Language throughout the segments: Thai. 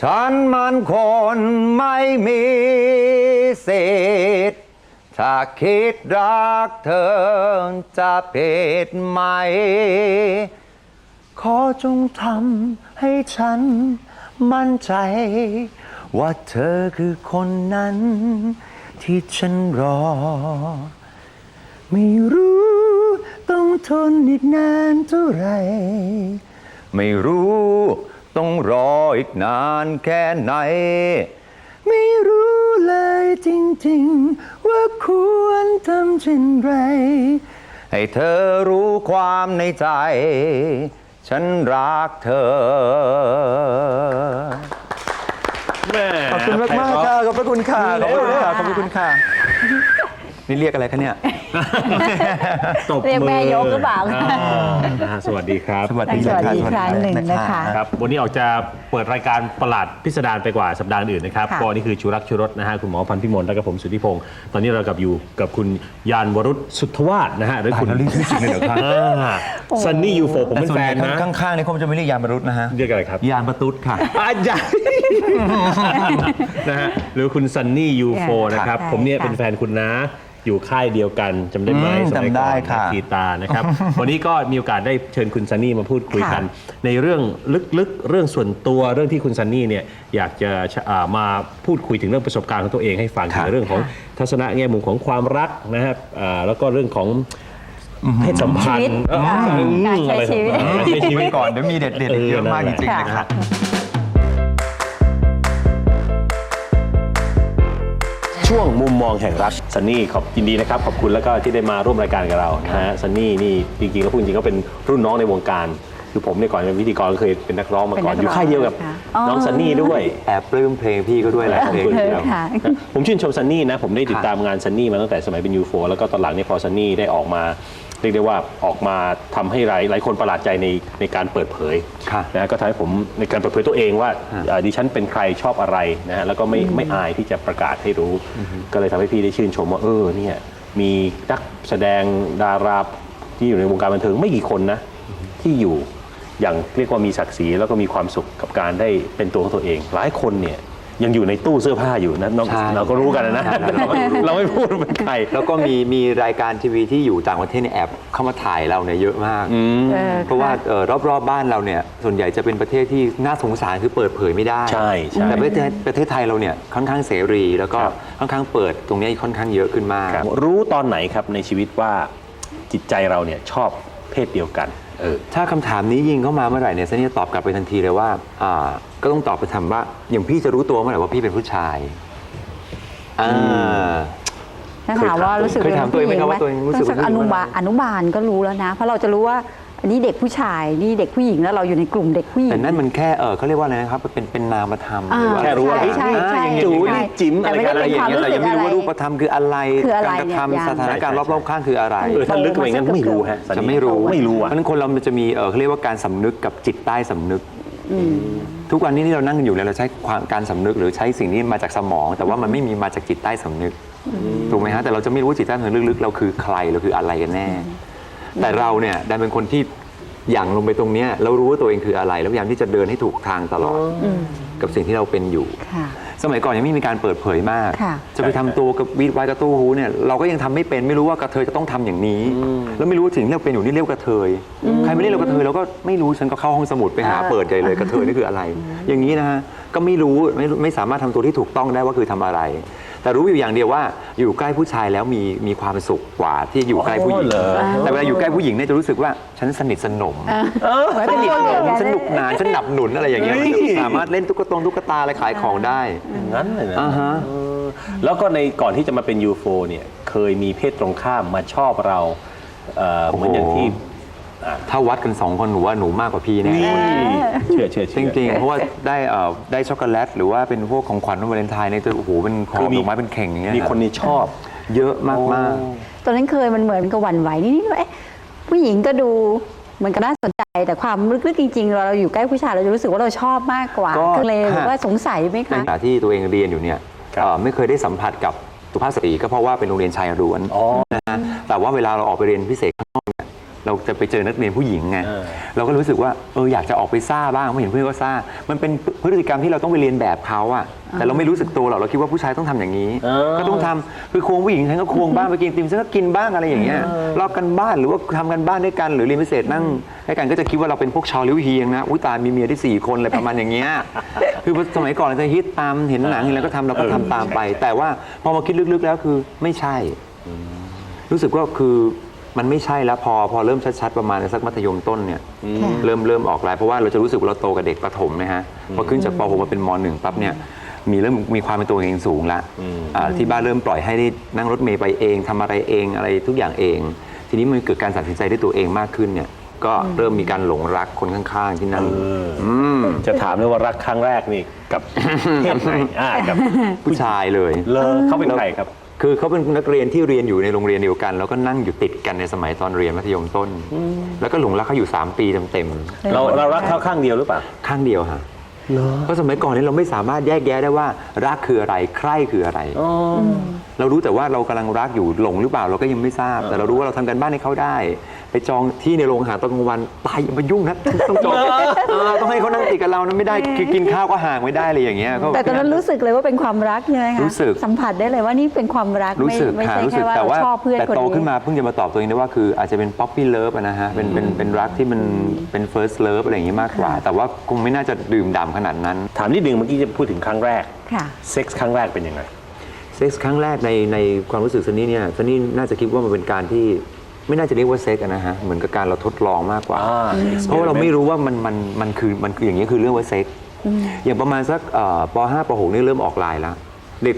ฉันมันคนไม่มีสิทธิ์ถ้าคิดรักเธอจะผิดไหม ขอจงทำให้ฉันมั่นใจ ว่าเธอคือคนนั้น ที่ฉันรอ ไม่รู้ต้องทนอีกนานเท่าไหรไม่รู้ ต้องรออีกนานแค่ไหน ไม่รู้เลยจริงๆ ว่าควรทำเช่นไร ให้เธอรู้ความในใจ ฉันรักเธอ แม่ขอบคุณมากมากๆค่ะขอบพระคุณค่ะขอบคุณค่ะขอบพระคุณค่ะ นี่เรียกอะไรคะเนี่ยตบเรียกมืแม่ยกหรือเปล่า อ่นะฮะสวัสดีครับ สวัสดีสวัสดีค่ะอีกครั้งหนึ่งนะคะ ครับ วันนี้ออกจะเปิดรายการประหลาดพิสดารไปกว่าสัปดาห์อื่นนะครับค่ะก็นี่คือชูรักชูรสนะฮะคุณหมอพันธ์พิมลและกับผมสุทธิพงศ์ตอนนี้เรากับอยู่กับคุณยานวรุษสุทธวาสนะฮะหรือคุณอ่านแล้วเรียกชื่อจริงเลยเหรอครับซันนี่ยูโฟผมเป็นแฟนนะข้างๆนี่เขาจะไม่เรียกยานบรรลุนะฮะ เรียกอะไรครับยานประตุดค่ะ อาจารย์นะฮะหรือคุณซันนี่ยูโฟนะครับค่ะผมเนี่ยค่ะ เป็นแฟนคุณนะ อยู่ค่ายเดียวกันจำได้ไหมอืมสมัยจำได้ก่อนค่ะกีตาร์นะครับ วันนี้ก็มีโอกาสได้เชิญคุณซันนี่มาพูดคุยกัน ในเรื่องลึกๆ เรื่องส่วนตัวเรื่องที่คุณซันนี่เนี่ยอยากจะอ่ามาพูดคุยถึงเรื่องประสบการณ์ของตัวเองให้ฟังค่ะ ถึงเรื่องของทัศนะแง่มุมของความรักนะครับอ่าแล้วก็เรื่องของเพศสัมพันชีวิตธ์เอ่ออ่าอืมการใช้อะไรชีวิต ต่างๆการใช้ชีวิไว้ตก่อนเดี๋ยวมีเด็ดๆอีกเยอะมากจริงๆเลยค่ะ ช่วงมุมมองแห่งรักซันนี่ขอบยินดีนะครับ ขอบคุณแล้วก็ที่ได้มาร่วมรายการกับเรานะฮะซันนี่นี่จริงๆแล้วพูดจริงๆก็เป็นรุ่นน้องในวงการ คือผมเนี่ยก่อนเป็นพิธีกรก็เคยเป็นนักร้องมาก่อน เป็นนักร้องอยู่ค่ายเดียวกับค่ะอ๋อ น้องซันนี่ด้วย แอบปลื้มเพลงพี่ก็ด้วยแหละขอบเพลงคุณเดีคยวรับค่ะ ผมชื่นชมซันนี่นะ ผมได้ติดตามงานซันนี่มาตั้งแต่สมัยเป็นยูโฟแล้วก็ตอนหลังเนี่ยพอซันนี่ได้ออกมา เรียกได้ว่าออกมาทำให้หลายหลายคนประหลาดใจในในการเปิดเผยค่ะนะก็ทำให้ผมในการเปิดเผยตัวเองว่าเอ่อดิฉันเป็นใครชอบอะไรนะฮะแล้วก็ไม่ไม่อายที่จะประกาศให้รู้ ก็เลยทำให้พี่ได้ชื่นชมว่าเออเนี่ยมีนักแสดงดาราที่อยู่ในวงการบันเทิงไม่กี่คนนะที่อยู่อย่างเรียกว่ามีศักดิ์ศรีแล้วก็มีความสุขกับการได้เป็นตัวของตัวเอง หลายคนเนี่ย ยังอยู่ในตู้เสื้อผ้าอยู่นะน้องใช่เราก็รู้กันนะ ใช่เราก็รู้เราไม่พูดว่าเป็นใคร แล้วก็มีมีรายการทีวีที่อยู่ต่างประเทศในยแอบเข้ามาถ่ายเราเนี่ยเยอะมาก เออเพราะว่าเอ่อรอบๆบ้านเราเนี่ยส่วนใหญ่จะเป็นประเทศที่น่าสงสารคือเปิดเผยไม่ได้ใช่ใช่แต่ประเทศประเทศไทยเราเนี่ยค่อนข้างเสรี แล้วก็ครับ ค่อนข้างเปิดตรงนี้ค่อนข้างเยอะขึ้นมากครับรู้ตอนไหนครับในชีวิตว่าจิตใจเราเนี่ยชอบเพศเดียวกัน เออ ถ้าคำถามนี้ยิงเข้ามาเมื่อไหร่เนี่ยเซนจะตอบกลับไปทันทีเลยว่าอ่า ก็ต้องตอบไปทำว่า อย่างพี่จะรู้ตัวเมื่อไหร่ว่าพี่เป็นผู้ชายอ่า ถ้าถามว่ารู้สึกเคยถามตัวเองไหมครับว่าตัวเองรู้สึกสักว่าอนุบาลอนุบาลก็รู้แล้วนะ เพราะเราจะรู้ว่าอันนี้เด็กผู้ชายนี่เด็กผู้หญิงแล้วเราอยู่ในกลุ่มเด็กผู้หญิง แต่นั่นมันแค่เออเขาเรียกว่าอะไรนะครับเป็นเป็นนามธรรมอ่าหรือว่าแค่รู้ว่า ใช่ใช่อ่าอย่างนี้ใช่ จู๋นี่ จิ๋มแต่ไม่อะไรได้กันเป็นความแต่รู้สึยังกไม่อะไรรู้ว่ารูปธรรมคืออะไรคืออะไรการกระทำเนี่ยสถานการณ์รอบๆข้างคืออะไรเออถ้าลึกไปงั้นไม่รู้ฮะสันนิษจะไม่รู้ไม่รู้เพอะ ราะฉะนั้นคนเรามันจะมีเออเขาเรียกว่าการสำนึกกับจิตใต้สำนึก ทุกวันนี้ที่เรานั่งกันอยู่เนี่ยเราใช้ความการสำนึกหรือใช้สิ่งนี้มาจากสมอง แต่ว่ามันไม่มีมาจากจิตใต้สำนึกถูกไหมฮะแต่เราจะไม่รู้ว่าจิตใต้สำนึกลึกๆเราคือใครเราคืออะไรกันแน่ แต่เราเนี่ยดันเป็นคนที่หยั่งลงไปตรงเนี้ยเรารู้ว่าตัวเองคืออะไร แล้วพยายามที่จะเดินให้ถูกทางตลอดกับสิ่งที่เราเป็นอยู่ ค่ะ สมัยก่อนยังไม่มีการเปิดเผยมาก ค่ะจะไปทำตัวกับวีดไว้กระตู้หูเนี่ยเราก็ยังทำไม่เป็นไม่รู้ว่ากระเทยจะต้องทำอย่างนี้ แล้วไม่รู้ว่าสิ่งที่เราเป็นอยู่นี่เรียกว่ากระเทยใครไม่เรียกเรากระเทยเราก็ไม่รู้ฉันก็เข้าห้องสมุดไปหาอ่าเปิดใจเลยกระเทยนี่คืออะไร อย่างนี้นะฮะก็ไม่รู้ไม่รู้ไม่สามารถทำตัวที่ถูกต้องได้ว่าคือทำอะไร แต่รู้อยู่อย่างเดียวว่าอยู่ใกล้ผู้ชายแล้วมีมีความสุขกว่าที่อยู่ใกล้ผู้หญิง อ๋อเหรอ แต่เวลาอยู่ใกล้ผู้หญิงเนี่ยจะรู้สึกว่าฉันสนิทสนม เหมือนเป็นคนเดียวกันสนุกนานสนับหนุนอะไรอย่างเงี้ยเฮ้ย สามารถเล่นตุ๊กตงตุ๊กตาอะไรขายของได้ อย่างนั้นเลยนะอ่าฮะ เออแล้วก็ในก่อนที่จะมาเป็นยูโฟเนี่ย เคยมีเพศตรงข้ามมาชอบเราเอ่อเหมือนอย่างที่ ถ้าวัดกันสองคนหนูว่าหนูมากกว่าพี่แน่นี่เชื่อเชื่อจเชื่อ ริงๆ เพราะว่าได้เอ่อได้ช็อกโกแลต หรือว่าเป็นพวกของขวัญวันวาเลนไทน์ในตัวโอ้โหเป็นขอคืงอมี ดอกไม้เป็นเข่งอย่างเงี้ยมีคนนี้ชอบ เยอะมากมากตอนนั้นเคยมันเหมือนกับหวั่นไหวนิดๆว่าเอ๊ะผู้หญิงก็ดูเหมันก็น่าสนใจแต่ความลึกๆจริงๆเราเราอยู่ใกล้ผู้ชายเราจะรู้สึกว่าเราชอบมากกว่าก็เลยว่าสงสัยไหมในคะขณะที่ตัวเองเรียนอยู่เนี่ยครับ เอ่อไม่เคยได้สัมผัสกับสุภาพสตรีก็เพราะว่าเป็นโรงเรียนชายล้วน อ๋อ นะฮะแต่ว่าเวลาเราออกไปเรียนพิเศษข้างนอก เนี่ยเราจะไปเจอนักเรียนผู้หญิงไงเออ เราก็รู้สึกว่าเอออยากจะออกไปซ่าบ้างเพราะเห็นเพื่อนก็ซ่า มันเป็นพฤติกรรมที่เราต้องไปเรียนแบบเขาอะแต่เราไม่รู้สึกตัวหรอกเราคิดว่าผู้ชายต้องทำอย่างนี้ก็ต้องทำคือควงผู้หญิงฉันก็ควงบ้างไปกินไอติมฉันก็กินบ้างอะไรอย่างเงี้ยรอบกันบ้านหรือว่าทำกันบ้านด้วยกัน หรือเรียนพิเศษนั่งด้วยกันก็จะคิดว่าเราเป็นพวกชาวลิวเฮียงนะอุ้ยตายมีเมียได้สี่คนอะไรประมาณอย่างเงี้ยคือสมัยก่อนเราจะฮิตตามเห็นหนังเห็นแล้วก็ทำเราก็ทำตามไป แต่ว่าพอมาคิดลึกๆแล้วคือไม่ใช่ รู้สึกว่าคือ มันไม่ใช่แล้วพอพอเริ่มชัดๆประมาณสักมัธยมต้นเนี่ยค่ะเริ่มเริ่มออกลายเพราะว่าเราจะรู้สึกว่าเราโตกับเด็กประถมนะฮะพอขึ้นจากป .6 มาเป็นม .1 ปั๊บเนี่ยมีเริ่มมีความเป็นตัวเองสูงละอ่าที่บ้านเริ่มปล่อยให้ได้นั่งรถเมย์ไปเองทำอะไรเองอะไรทุกอย่างเอง ทีนี้มันเกิดการตัดสินใจด้วยตัวเองมากขึ้นเนี่ยก็เริ่มมีการหลงรักคนข้างๆที่นั่งมจะถามเลยว่ารักครั้งแรกนี่กับเพศไหนอ่ากับผู้ชายเลยเลอเขาเป็นใครครับ คือเขาเป็นนักเรียนที่เรียนอยู่ในโรงเรียนเดียวกัน แล้วก็นั่งอยู่ติดกันในสมัยตอนเรียนมัธยมต้น แล้วก็หลงรักเขาอยู่ 3 ปีเต็มเราเรารักเขาข้างเดียวหรือเปล่า ๆข้างเดียวค่ะเพราะสมัยก่อนนี้เราไม่สามารถแยกแยะได้ว่ารักคืออะไรใคร่คืออะไร เรารู้แต่ว่าเรากำลังรักอยู่หลงหรือเปล่าเราก็ยังไม่ทราบ แต่เรารู้ว่าเราทำกันบ้านให้เขาได้ ไปจองที่ในโรงอาหารตอนกลางวันตายอย่ามายุ่งนะต้องจองเออต้องให้เขานั่งติดกับเรานะไม่ได้คือกินข้าวก็ห่างไม่ได้เลยอย่างเงี้ยก็ แต่ตอนนั้นรู้สึกเลยว่าเป็นความรักใช่ไหมคะรู้สึก สัมผัสได้เลยว่านี่เป็นความรักรู้ไม่สึกไม่ค่ะใช่รู้สึแค่กว่าแต่เราว่าชอบเพื่อนแต่คนโตนี้ ขึ้นมาเพิ่งจะมาตอบตัวเองได้ว่าคืออาจจะเป็นป๊อปปี้เลิฟนะฮะเป็นเป็นเป็นรักที่มันเป็น first love อะไรอย่างงี้มากกว่า แต่ว่าคงไม่น่าจะดื่มด่ำขนาดนั้น ถามนิดนึงเมื่อกี้จะพูดถึงครั้งแรกค่ะ เซ็กส์ครั้งแรกเป็นยังไง เซ็กส์ครั้งแรกในในความรู้สึกซันนี่เนี่ยซันนี่น่าจะคิดว่ามันเป็นการที่ไม่น่าจะเรียกว่าเซ็กส์อะนะฮะเหมือนกับการเราทดลองมากกว่า อ่า เพราะว่าเราไม่รู้ว่ามันมันมันคือมันคืออย่างนี้ยคือเรื่องว่าเซ็กส์อย่างประมาณสักเอ่อป .5 ป .6 นี่เริ่มออกลายแล้วเด็ก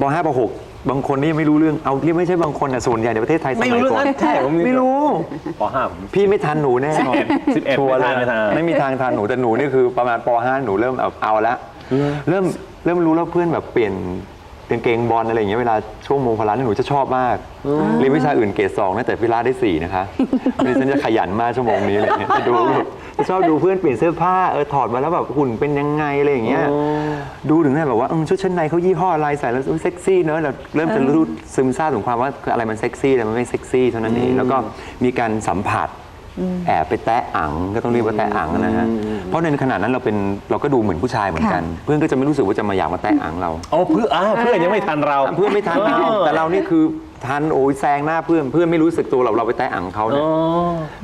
ป .5 ป .6 บางคนนี่ยังไม่รู้เรื่องเอาที่ไม่ใช่บางคนนะส่วนใหญ่ในประเทศไทยสมัยไม่รู้ก่อนเรื่องใช่ผมไม่รู้ ป .5 ผม พี่ไม่ทันหนูแน่11 11ชัวร์เลยไม่ทัน ไม่มีทางทันหนูแต่หนูนี่คือประมาณป .5 หนูเริ่มเอาเอาละ เริ่มเริ่มรู้แล้วเพื่อนแบบเปลี่ยน กางเกงบอลอะไรอย่างเงี้ยเวลาช่วงโมงพละนี่หนูจะชอบมากเรียนวิชาอื่นเกรดสองนะแต่พิลาได้สี่นะคะดิฉันจะขยันมากชั่วโมงนี้อะไรเงี้ยจะดูจะชอบดูเพื่อนเปลี่ยนเสื้อผ้าเออถอดมาแล้วแบบหุ่นเป็นยังไงอะไรอย่างเงี้ยดูถึงได้แบบว่าเออชุดชั้นในเขายี่ห้ออะไรใส่แล้วอุ๊ยเซ็กซี่เนอะเราเริ่มจะรู้ซึมซาบถึงความว่าอะไรมันเซ็กซี่อะไรมันไม่เซ็กซี่เท่านั้นเองแล้วก็มีการสัมผัส แอบไปแตะอังก็ต้องเรียกว่าแตะอังนะฮะเพราะในขณะนั้นเราเป็นเราก็ดูเหมือนผู้ชายเหมือนกัน เพื่อนก็จะไม่รู้สึกว่าจะมาอยากมาแตะอังเราอ๋อเพื่อนอ่าเพื่อนยังไม่ทันเรา เพื่อนไม่ทันเราแต่เรานี่คือ ทันโอ้ยแซงหน้าเพื่อนเพื่อนไม่รู้สึกตัวเราเราไปแตะอังเขาเนี่ย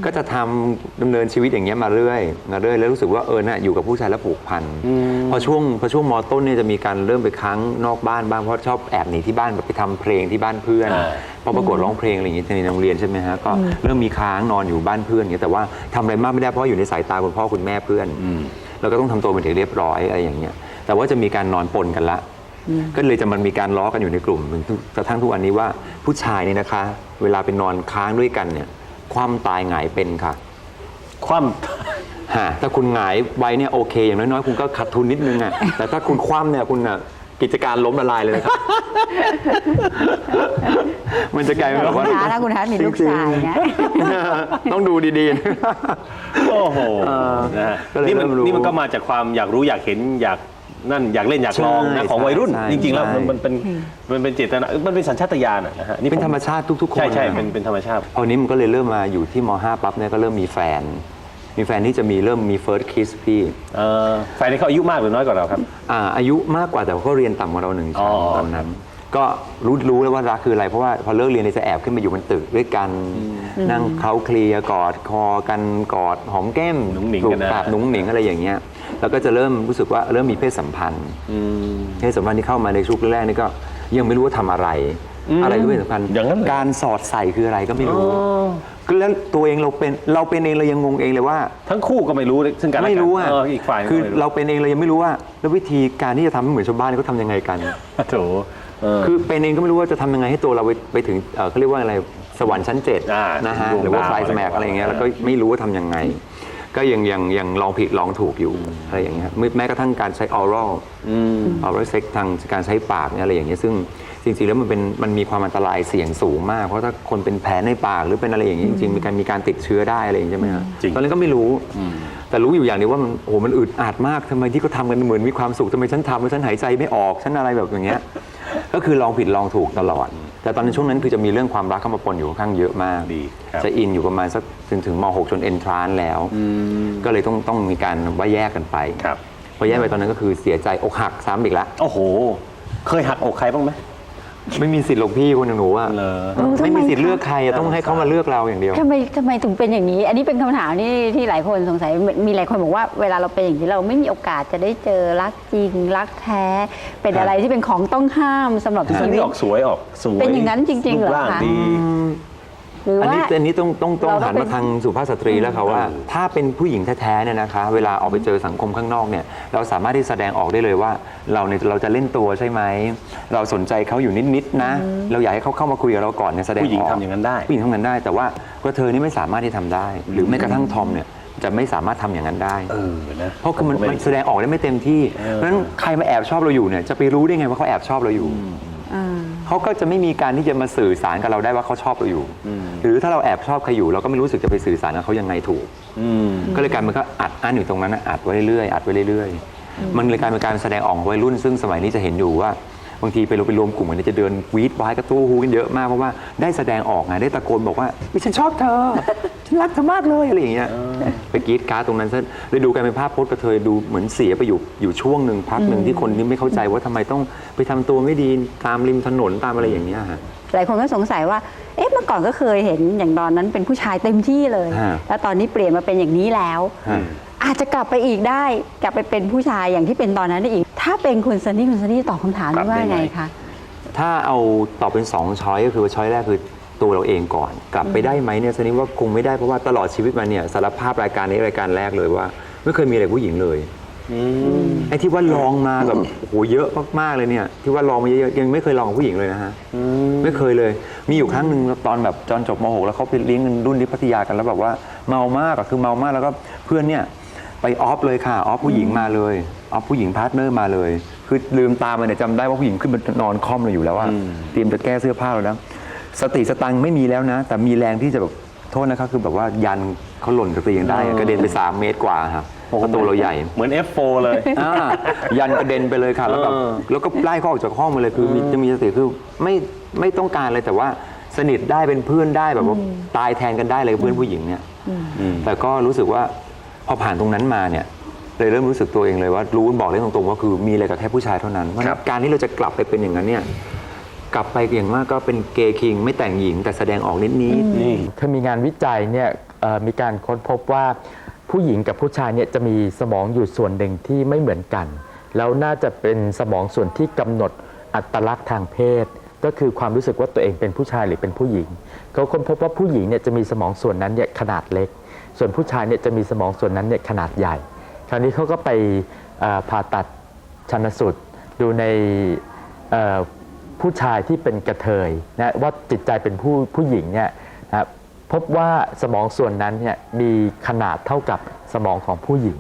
ก็จะทำดำเนินชีวิตอย่างเงี้ยมาเรื่อยมาเรื่อยแล้วรู้สึกว่าเออน่ะอยู่กับผู้ชายแล้วผูกพันพอช่วงพอช่วงมต้นเนี่ยจะมีการเริ่มไปค้างนอกบ้านบ้างเพราะชอบแอบหนีที่บ้านแบบไปทำเพลงที่บ้านเพื่อนอ่าพอประกวดร้องเพลงอะไรอย่างงี้ในโรงเรียนใช่ไหมฮะก็เริ่มมีค้างนอนอยู่บ้านเพื่อนอย่างเงี้ยแต่ว่าทำอะไรมากไม่ได้เพราะอยู่ในสายตาคุณพ่อคุณแม่เพื่อนเราก็ต้องทำตัวเป็นเด็กเรียบร้อยอะไรอย่างเงี้ยแต่ว่าจะมีการนอนปนกันละ ก็เลยจะมันมีการล้อกันอยู่ในกลุ่มถึงทุกกระทั่งทุกวันนี้ว่าผู้ชายเนี่ยนะคะ เวลาไปนอนค้างด้วยกันเนี่ยความตายหงายเป็นค่ะ คว่ฮะถ้าคุณหงายไว้เนี่ยโอเค อย่างน้อยๆ คุณก็ขาดทุนนิดนึงอะแต่ถ้าคุณคว่ำเนี่ยคุณอะกิจการล้มละลายเลยนะครับ มันจะกลายเป็นแบบว่าคุณฮาร์ทนะคุณฮาร์ทมีลูกชายนะต้องดูดีๆำโอ้โหนะฮะก็เลยนี่มันเริ่มรู้นี่มันก็มาจากความอยากรู้อยากเห็นอยาก นั่นอยากเล่นอยากลองนะใช่ของวัยรุ่น ใช่จริงๆ แล้วใช่ มันมันเป็นมันเป็นเจตนามันเป็นสัญชาตญาณอะนะฮะเป็นผธรรมชาติทุกๆคนใช่ใช่นะเป็นเป็นธรรมชาติ พอนี้มันก็เลยเริ่มมาอยู่ที่ม .5 ปั๊บเนี่ยก็เริ่มมีแฟน มีแฟนที่จะมีเริ่มมี first kiss พี่เอ่อแฟนนี่เขาอายุมากหรือน้อยกว่าเราครับ อ่าอายุมากกว่าแต่ว่าก็เรียนต่ำกว่าเราหนึ่งชั้นอ๋อ ตอนนั้น ก็รู้รู้แล้วว่ารักคืออะไร เพราะว่าพอเลิกเรียนเนี่ยจะแอบขึ้นมาอยู่บนตึกด้วยกันนั่งเคล้าเคลียร์กอดคอกันกอดหอมแก้มหนุ่งหนิงถูกันนะ ปากหนุ่งหนิงอะไรอย่างเงี้ยแล้วก็จะเริ่มรู้สึกว่าเริ่มมีเพศสัมพันธ์ อืม เพศสัมพันธ์ที่เข้ามาในช่วงแรกๆนี่ก็ยังไม่รู้ว่าทำอะไรอะไรคือเพศสัมพันธ์อย่างนั้นเลยการสอดใส่คืออะไรก็ไม่รู้แล้วตัวเองเราเป็นเราเป็นเองเรายังงงเองเลยว่า ทั้งคู่ก็ไม่รู้ซึ่งกันและกันไม่รู้อะเอออีกฝ่ายคือก็ไม่เราเป็นเองเรายังไม่รู้ว่า แล้ววิธีการที่จะทำให้เหมือนชาวบ้านเขาทำยังไงกัน โถเออ คือเป็นเองก็ไม่รู้ว่าจะทำยังไงให้ตัวเราไปไปถึงเอ่อเขาเรียกว่าอะไรสวรรค์ชั้นเจ็ดอ่านะฮะดวงหรือว่าดาวไฟสแมกอะไรอย่างเงี้ยอะไรแล้วก็ไม่รู้ว่าทำยังไง ก็ยังยังยังลองผิดลองถูกอยู่อะไรอย่างเงี้ยแม้กระทั่งการใช้ออรัลออรัลเซ็กทางการใช้ปากเนี่ยอะไรอย่างเงี้ยซึ่งจริงๆแล้วมันเป็นมันมีความอันตรายเสี่ยงสูงมาก เพราะถ้าคนเป็นแผลในปากหรือเป็นอะไรอย่างเงี้ยจริงๆมีการมีการติดเชื้อได้อะไรอย่างเงี้ยใช่ไหมฮะจริง ตอนนั้นก็ไม่รู้ แต่รู้อยู่อย่างเดียวว่ามันโอ้โหมันอึดอัดมากทำไมที่เขาทำกันเหมือนมีความสุขทำไมฉันทำแล้วฉันหายใจไม่ออกฉันอะไรแบบอย่างเงี้ยก็คือลองผิดลองถูกตลอด แต่ตอนนั้นช่วงนั้นคือจะมีเรื่องความรักเข้ามาปนอยู่ค่อนข้างเยอะมากดีครับ จะอินอยู่ประมาณสักจนถึงม .6 จนเอนทรานแล้ว ก็เลยต้องต้องมีการว่าแยกกันไปครับ พอแยกไปตอนนั้นก็คือเสียใจอกหักซ้ำอีกแล้วโอ้โห เคยหักอกใครบ้างไหม ไม่มีสิทธิ์หรอกพี่คนอย่างหนูอะเหรอ เออทำไม ไม่มีสิทธิ์เลือกใครอะต้องให้เขามาเลือกเราอย่างเดียว ทำไมทำไมถึงเป็นอย่างนี้ อันนี้เป็นคำถามที่ที่หลายคนสงสัยมีหลายคนบอกว่าเวลาเราเป็นอย่างนี้เราไม่มีโอกาสจะได้เจอรักจริง รักแท้ เป็นอะไรที่เป็นของต้องห้ามสำหรับพี่ซันชีวินี่ต ออกสวยออกสวยเป็นอย่างนั้นจริงๆเหรอปร่างคะ ดี หรืออันว่า นี้อันนี้ต้องต้องต้องเราต้องหันเป็มาน ทางสุภาพสตรีแล้วค่ะว่าอืมถ้าเป็นผู้หญิงแท้ๆเนี่ยนะคะ เวลาออกไปเจอสังคมข้างนอกเนี่ยเราสามารถที่แสดงออกได้เลยว่า เราเนี่ยเราจะเล่นตัวใช่ไหมเราสนใจเขาอยู่นิดๆนะ เราอยากให้เขาเข้ามาคุยกับเราก่อนเนี่ยแสดงออกผู้หญิงทำอย่างนั้นได้ ผู้หญิงทำอย่างนั้นได้ แต่ว่ากระเทยนี่ไม่สามารถที่ทำได้ หรือแม้กระทั่งทอมเนี่ยจะไม่สามารถทำอย่างนั้นได้ เออนะเพราะคือมันผก็มันไแสดงออกได้ไม่เต็มที่ เพราะฉะนั้นใครมาแอบชอบเราอยู่เนี่ยจะไปรู้ได้ไงว่าเขาแอบชอบเราอยู่ อ่า เขาก็จะไม่มีการที่จะมาสื่อสารกับเราได้ว่าเขาชอบเราอยู่ หรือถ้าเราแอบชอบใครอยู่เราก็ไม่รู้สึกจะไปสื่อสารกับเขายังไงถูกอืมก็เลยกลายเป็นก็อัดอั้นอยู่ตรงนั้นนะอัดไว้เรื่อยๆอัดไว้เรื่อยๆมันเลยกลายเป็นการแสดงออกของวัยรุ่น ซึ่งสมัยนี้จะเห็นอยู่ว่า บางทีไปรวมไปรวมกลุ่มกันเนี่ยจะเดินวีดวายกระตู้ฮูกันเยอะมากเพราะว่าได้แสดงออกไงได้ตะโกนบอกว่าอุ๊ยฉันชอบเธอ ฉันรักเธอมากเลยอะไรอย่างเงี้ยไปกรีดการ์ดตรงนั้นซะเลยดูกลายเป็นภาพโพสต์กระเทยดูเหมือนเสียไปอยู่อยู่ช่วงหนึ่งพักหนึ่งที่คนนี่ไม่เข้าใจว่าทำไมต้องไปทำตัวไม่ดีตามริมถนนตามอะไรอย่างเงี้ยฮะหลายคนก็สงสัยว่า เอ๊ะ เมื่อก่อนก็เคยเห็นอย่างตอนนั้นเป็นผู้ชายเต็มที่เลยฮะแล้วตอนนี้เปลี่ยนมาเป็นอย่างนี้แล้วฮะอาจจะกลับไปอีกได้ กลับไปเป็นผู้ชายอย่างที่เป็นตอนนั้นได้อีก ถ้าเป็นคุณซันนี่คุณซันนี่ตอบคำถามกลันี้บว่าได้ไหมไงคะถ้าเอาตอบเป็น2ช้อยก็คือว่าช้อยแรกคือตัวเราเองก่อน กลับไปได้ไหมเนี่ยสนิทว่าคงไม่ได้เพราะว่าตลอดชีวิตมาเนี่ยสารภาพรายการนี้รายการแรกเลยว่า ไม่เคยมีอะไรผู้หญิงเลยไอ้ที่ว่าลองมาแบบโอ้โหเยอะมากๆเลยเนี่ย ที่ว่าลองมาเยอะๆยังไม่เคยลองกับผู้หญิงเลยนะฮะไม่เคยเลย มีอยู่ครั้งหนึ่งตอนแบบตอนจบม .6 แล้วเขาไปเลี้ยงกันรุ่นที่พัทยากันแล้วแบบว่าเมามากอะคือเมามากแล้วก็เพื่อนเนี่ยไปออฟเลยค่ะออฟผู้หญิงมาเลย ออฟผู้หญิงพาร์ทเนอร์มาเลย คือลืมตามาเนี่ยจำได้ว่าผู้หญิงขึ้นมานอนคล่อมเราอยู่แล้วว่าเตรียมจะแก้เสื้อผ้าเราแล้วสติสตังค์ไม่มีแล้วนะ แต่มีแรงที่จะแบบโทษนะครับคือแบบว่ายันเขาหล่นจากเตียงได้อะกระเด็นไป 3 เมตรกว่าครับเพราะตัวเราใหญ่เหมือน F4 เลย อ่ายันกระเด็นไปเลยค่ะ แล้วแบบเออ แล้วก็ไล่เขาออกจากห้องมาเลยคือมีจะมีสติคือไม่ไม่ต้องการเลยแต่ว่าสนิทได้เป็นเพื่อนได้แบบว่าตายแทนกันได้เลยกับเพื่อนผู้หญิงเนี่ยแต่ก็รู้สึกว่าพอผ่านตรงนั้นมาเนี่ย เลยเริ่มรู้สึกตัวเองเลยว่ารู้บอกได้ตรงๆว่าคือมีอะไรกับแค่ผู้ชายเท่านั้นเพราะฉะนั้นการที่เราจะกลับไปเป็นอย่างนั้นเนี่ยกลับไปอย่างมากก็เป็นเกย์คิง ไม่แต่งหญิงแต่แสดงออกนิดๆนี่เคยมีงานวิจัยเนี่ยเอ่อมีการค้นพบว่าผู้หญิงกับผู้ชายเนี่ยจะมีสมองอยู่ส่วนหนึ่งที่ไม่เหมือนกัน แล้วน่าจะเป็นสมองส่วนที่กำหนดอัตลักษณ์ทางเพศ ก็คือความรู้สึกว่าตัวเองเป็นผู้ชายหรือเป็นผู้หญิง เขาค้นพบว่าผู้หญิงเนี่ยจะมีสมองส่วนนั้นเนี่ยขนาดเล็ก ส่วนผู้ชายเนี่ยจะมีสมองส่วนนั้นเนี่ยขนาดใหญ่ คราวนี้เขาก็ไปผ่าตัดชันสูตรดูในผู้ชายที่เป็นกระเทยนะว่าจิตใจเป็นผู้ผู้หญิงเนี่ยนะพบว่าสมองส่วนนั้นเนี่ยมีขนาดเท่ากับสมองของผู้หญิง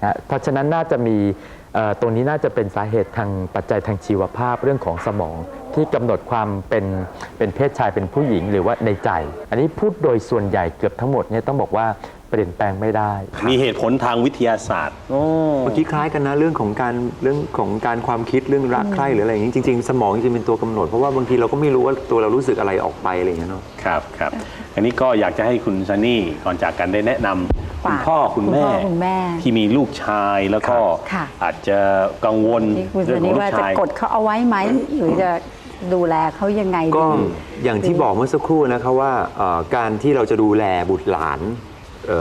นะเพราะฉะนั้นน่าจะมีตรงนี้น่าจะเป็นสาเหตุทางปัจจัยทางชีวภาพเรื่องของสมองที่กำหนดความเป็นเป็นเพศชายเป็นผู้หญิงหรือว่าในใจ อันนี้พูดโดยส่วนใหญ่เกือบทั้งหมดเนี่ยต้องบอกว่า เปลี่ยนแปลงไม่ได้ มีเหตุผลทางวิทยาศาสตร์โอ้เมื่อกี้คล้ายกันนะเรื่องของการเรื่องของการความคิดเรื่องรักใคร่หรืออะไรอย่างนี้จริงๆ สมองจริงๆเป็นตัวกำหนดเพราะว่าบางทีเราก็ไม่รู้ว่าตัวเรารู้สึกอะไรออกไปอะไรอย่างเงี้ยเนาะ ครับครับ อันนี้ก็อยากจะให้คุณซันนี่ก่อนจากกันได้แนะนำคุณฝากพ่อคุณแม่ คุณพ่อคุณแม่ที่มีลูกชายแล้วก็ค่ะ อาจจะกังวลที่คุณเรื่ซัอนงของนี่ลูว่ากจะชาย กดเขาเอาไว้ไหม หรือจะดูแลเขายังไงก็ดี อย่างที่บอกเมื่อสักครู่นะครับว่าเอ่อการที่เราจะดูแลบุตรหลานเอ่อ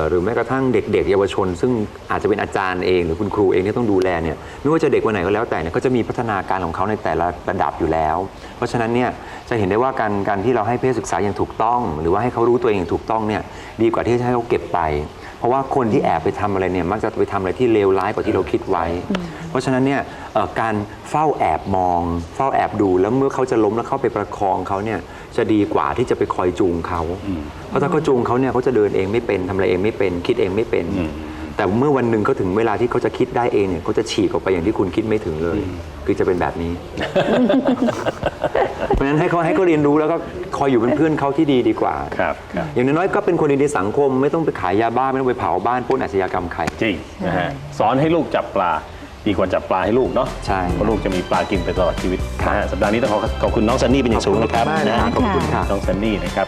หรือแม้กระทั่งเด็ก ๆ เยาวชน ซึ่งอาจจะเป็นอาจารย์เอง หรือคุณครูเองที่ต้องดูแลเนี่ยไม่ว่าจะเด็กวันไหนก็แล้วแต่เนี่ยก็จะมีพัฒนาการของเขาในแต่ละระดับอยู่แล้ว เพราะฉะนั้นเนี่ยจะเห็นได้ว่าการการที่เราให้เพศศึกษาอย่างถูกต้อง หรือว่าให้เขารู้ตัวเองอย่างถูกต้องเนี่ยดีกว่าที่จะให้เขาเก็บไป เพราะว่าคนที่แอบไปทำอะไรเนี่ยมักจะไปทำอะไรที่เลวร้ายกว่าที่เราคิดไว้ เพราะฉะนั้นเนี่ยเอ่อการเฝ้าแอบมอง เฝ้าแอบดูแล้วเมื่อเขาจะล้มแล้วเข้าไปประคองเขาเนี่ยจะดีกว่าที่จะไปคอยจูงเขา เพราะถ้าเขาจูงเขาเนี่ยเขาจะเดินเองไม่เป็นทำอะไรเองไม่เป็น คิดเองไม่เป็น แต่เมื่อวันหนึ่งเขาถึงเวลาที่เขาจะคิดได้เองเนี่ยเขาจะฉีกออกไปอย่างที่คุณคิดไม่ถึงเลย คือจะเป็นแบบนี้ เพราะฉะนั้นให้เขาให้เขาเรียนรู้แล้วก็คอยอยู่เป็นเพื่อนเขาที่ดีดีกว่า ครับครับ อย่างน้อยๆก็เป็นคนดีในสังคม ไม่ต้องไปขายยาบ้าไม่ต้องไปเผาบ้านปล้นอาชญากรรมใคร จริงนะฮะสอนให้ลูกจับปลา ดีกว่าจับปลาให้ลูกเนาะใช่เพราะลูกจะมีปลากินไปตลอดชีวิตนะฮะสัปดาห์นี้ต้องขอขอบคุณน้องซันนี่เป็นอย่างสูงนะครับขอบคุณมากนะนะขอบคุณค่ะ น้องซันนี่นะครับ